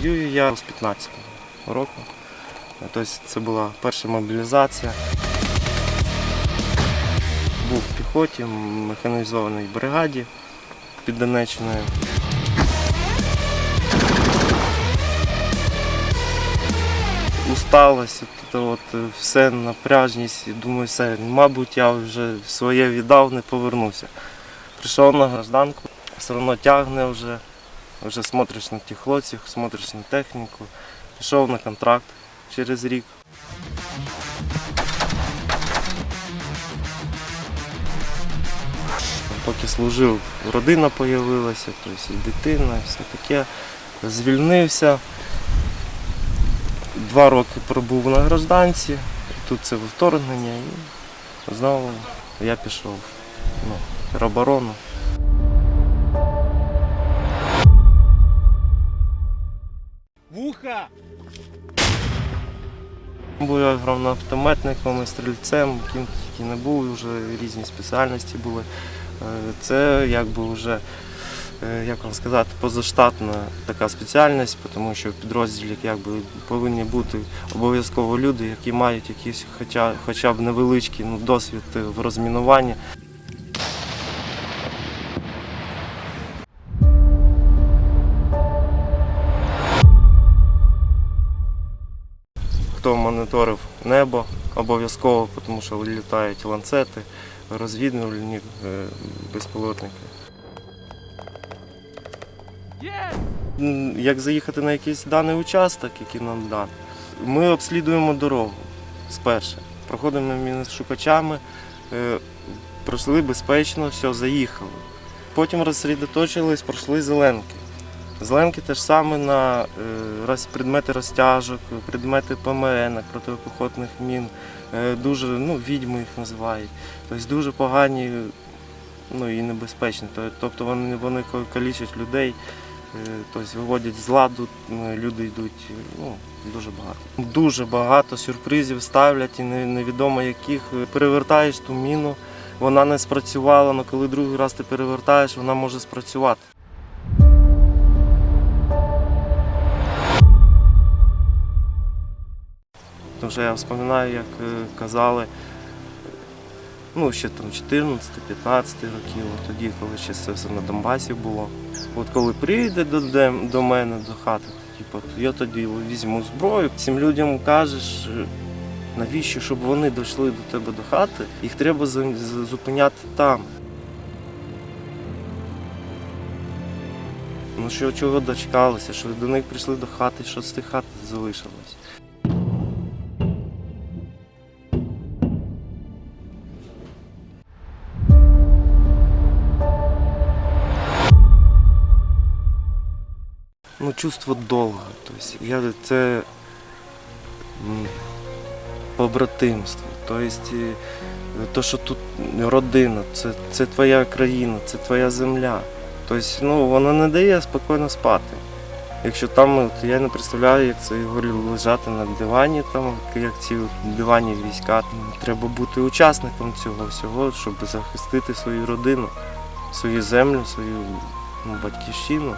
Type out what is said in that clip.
Воюю я з 15-го року. Тобто це була перша мобілізація. Був в піхоті, в механізованій бригаді під Донеччиною. Усталость, от, все напряжність. Думаю, все, мабуть, я вже своє віддав, не повернуся. Прийшов на гражданку, все одно тягне вже, вже смотриш на тих хлопців, смотриш на техніку. Пішов на контракт через рік. Поки служив, родина з'явилася, тобто дитина, і все таке. Звільнився. Два роки пробув на гражданці, тут це вторгнення і знову я пішов ну, в тероборону. Вуха! Був я і стрільцем, ким тільки не був, вже різні спеціальності були. Е, Це якби вже, е, як вам сказати, позаштатна така спеціальність, тому що в підрозділі якби повинні бути обов'язково люди, які мають якийсь хоча, хоча б невеличкий ну, досвід в розмінуванні. Хто моніторив небо обов'язково, тому що літають ланцети, розвідувальні е, безпілотники. Як заїхати на якийсь даний участок, який нам даний, ми обслідуємо дорогу спершу. Проходимо між шукачами, е, пройшли безпечно, все, заїхали. Потім розсередоточились, пройшли зеленки. Зеленки теж саме на е, предмети розтяжок, предмети ПМН, протипіхотних мін. Е, Дуже, ну, відьми їх називають. Тобто дуже погані ну, і небезпечні. Тобто вони, вони калічать людей, е, тобто виводять з ладу, люди йдуть. Ну, дуже багато. Дуже багато сюрпризів ставлять і невідомо яких. Перевертаєш ту міну, вона не спрацювала, але коли другий раз ти перевертаєш, вона може спрацювати. Тому що я вспоминаю, як е, казали, ну ще там 14-15 років, от тоді, коли ще це все на Донбасі було. От коли прийде до, до мене до хати, типу, я тоді візьму зброю. Цим людям кажеш, е, навіщо, щоб вони дійшли до тебе до хати, їх треба зупиняти там. Ну що чого дочекалися, що до них прийшли до хати, що з тих хат залишилось. Ну, чувство долга. Тобто, я, це побратимство. Тобто, то, що тут родина, це, це твоя країна, це твоя земля. Тобто, ну, вона не дає спокійно спати. Якщо там, от, я не представляю, як це говорю, лежати на дивані, там, як ці дивані війська. Треба бути учасником цього всього, щоб захистити свою родину, свою землю, свою ну, батьківщину.